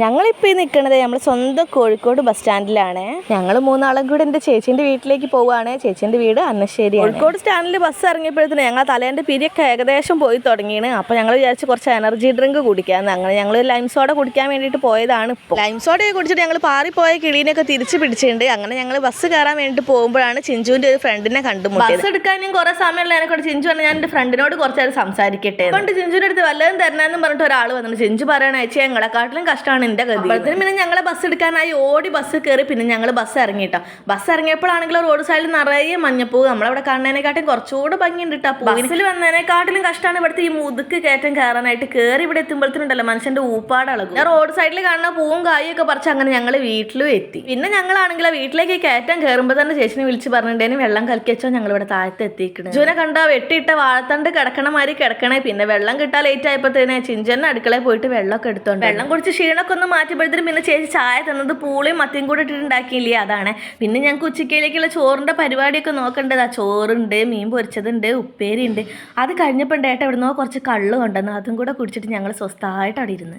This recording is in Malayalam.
ഞങ്ങളിപ്പോൾ ഈ നിൽക്കുന്നത് നമ്മൾ സ്വന്തം കോഴിക്കോട് ബസ് സ്റ്റാൻഡിലാണ്. ഞങ്ങൾ മൂന്നാളും കൂടെ എന്റെ ചേച്ചീന്റെ വീട്ടിലേക്ക് പോവുകയാണ് ചേച്ചീന്റെ വീട് അന്നശ്ശേരി കോഴിക്കോട് സ്റ്റാൻഡിൽ ബസ് ഇറങ്ങിയപ്പോഴത്തേന് ഞങ്ങൾ തലേന്റെ പിരിയൊക്കെ ഏകദേശം പോയി തുടങ്ങിയാണ്. അപ്പോൾ ഞങ്ങൾ വിചാരിച്ച് കുറച്ച് എനർജി ഡ്രിങ്ക് കുടിക്കാമെന്ന് അങ്ങനെ ഞങ്ങൾ ലൈം സോഡ കുടിക്കാൻ വേണ്ടിയിട്ട് പോയതാണ് ഇപ്പോൾ ലൈം സോഡയൊക്കെ കുടിച്ചിട്ട് ഞങ്ങൾ പാറിപ്പോയ കിളീനൊക്കെ തിരിച്ച് പിടിച്ചിട്ടുണ്ട് അങ്ങനെ ഞങ്ങൾ ബസ് കയറാൻ വേണ്ടിയിട്ട് പോകുമ്പോഴാണ് ചിഞ്ചുവിന്റെ ഒരു ഫ്രണ്ടിനെ കണ്ടുമുട്ടിയത്. ബസ് എടുക്കാനും കുറേ സമയമുള്ള കൂടെ ചിഞ്ചു പറഞ്ഞാൽ ഞാൻ എന്റെ ഫ്രണ്ടിനോട് കുറച്ച് നേരം സംസാരിക്കട്ടെ കൊണ്ട് ചിഞ്ചുവിന്റെ അടുത്ത് വല്ലതും തരണമെന്നും പറഞ്ഞിട്ട് ഒരാൾ വന്നിട്ട് ചിഞ്ചു പറയണ അയച്ചാൽ ഞങ്ങളെക്കാട്ടിലും കഷ്ടമാണ് എന്റെ ഗതി. അപ്പോഴത്തേനും പിന്നെ ഞങ്ങളെ ബസ് എടുക്കാനായി ഓടി ബസ് കയറി പിന്നെ ഞങ്ങൾ ബസ് ഇറങ്ങിട്ടോ ബസ് ഇറങ്ങിയപ്പോഴാണെങ്കിലും റോഡ് സൈഡിൽ നിറയെ മഞ്ഞപ്പൂ നമ്മളവിടെ കാണുന്നതിനെക്കാട്ടും കുറച്ചുകൂടെ ഭംഗിയുണ്ട് കേട്ടോ ബസ്സിൽ വന്നതിനെക്കാട്ടിലും കഷ്ടമാണ് ഇവിടുത്തെ ഈ മുതുക്ക് കയറ്റം കയറാനായിട്ട്. കയറി ഇവിടെ എത്തുമ്പോഴത്തേനുണ്ടല്ലോ മനുഷ്യന്റെ ഊപ്പാട് അളകും. ഞാൻ റോഡ് സൈഡിൽ കാണുന്ന പൂവും കായും ഒക്കെ പറിച്ച് അങ്ങനെ ഞങ്ങൾ വീട്ടിലും എത്തി. പിന്നെ ഞങ്ങളാണെങ്കിൽ വീട്ടിലേക്ക് കയറ്റം കയറുമ്പോൾ തന്നെ ചേച്ചിനെ വിളിച്ച് പറഞ്ഞിട്ടുണ്ടെങ്കിൽ വെള്ളം കലക്കി വെച്ചോ ഞങ്ങൾ ഇവിടെ താഴത്ത് എത്തിക്കണം ജൂനെ കണ്ട വെട്ടിയിട്ട വാഴത്തണ്ട് കിടക്കണ മാതിരി കിടക്കണേ. പിന്നെ വെള്ളം കിട്ടാൻ ലേറ്റ് ആയപ്പോഴത്തേനെ ചിഞ്ചന്റെ അടുക്കളയിൽ പോയിട്ട് വെള്ളമൊക്കെ എടുത്തോണ്ട് വെള്ളം കുടിച്ച് ക്ഷീണമൊക്കെ ഒന്ന് മാറ്റിയപ്പോഴത്തേനും പിന്നെ ചേച്ചി ചായ തന്നത് പൂളിയും മത്തിയും കൂടെ ഇട്ടിട്ടുണ്ടാക്കിയില്ലേ? അതാണ്. പിന്നെ ഞങ്ങൾക്ക് ഉച്ചക്കയിലേക്കുള്ള ചോറിന്റെ പരിപാടിയൊക്കെ നോക്കേണ്ടത്. ചോറുണ്ട് മീൻ പൊരിച്ചതുണ്ട് ഉപ്പേരിയുണ്ട്. അത് കഴിഞ്ഞപ്പോൾ ഏട്ട നിന്നോ കുറച്ച് കള്ള് കൊണ്ടുവന്നു. അതും കൂടെ കുടിച്ചിട്ട് ഞങ്ങൾ സ്വസ്ഥമായിട്ട് അവിടെ ഇരുന്ന്.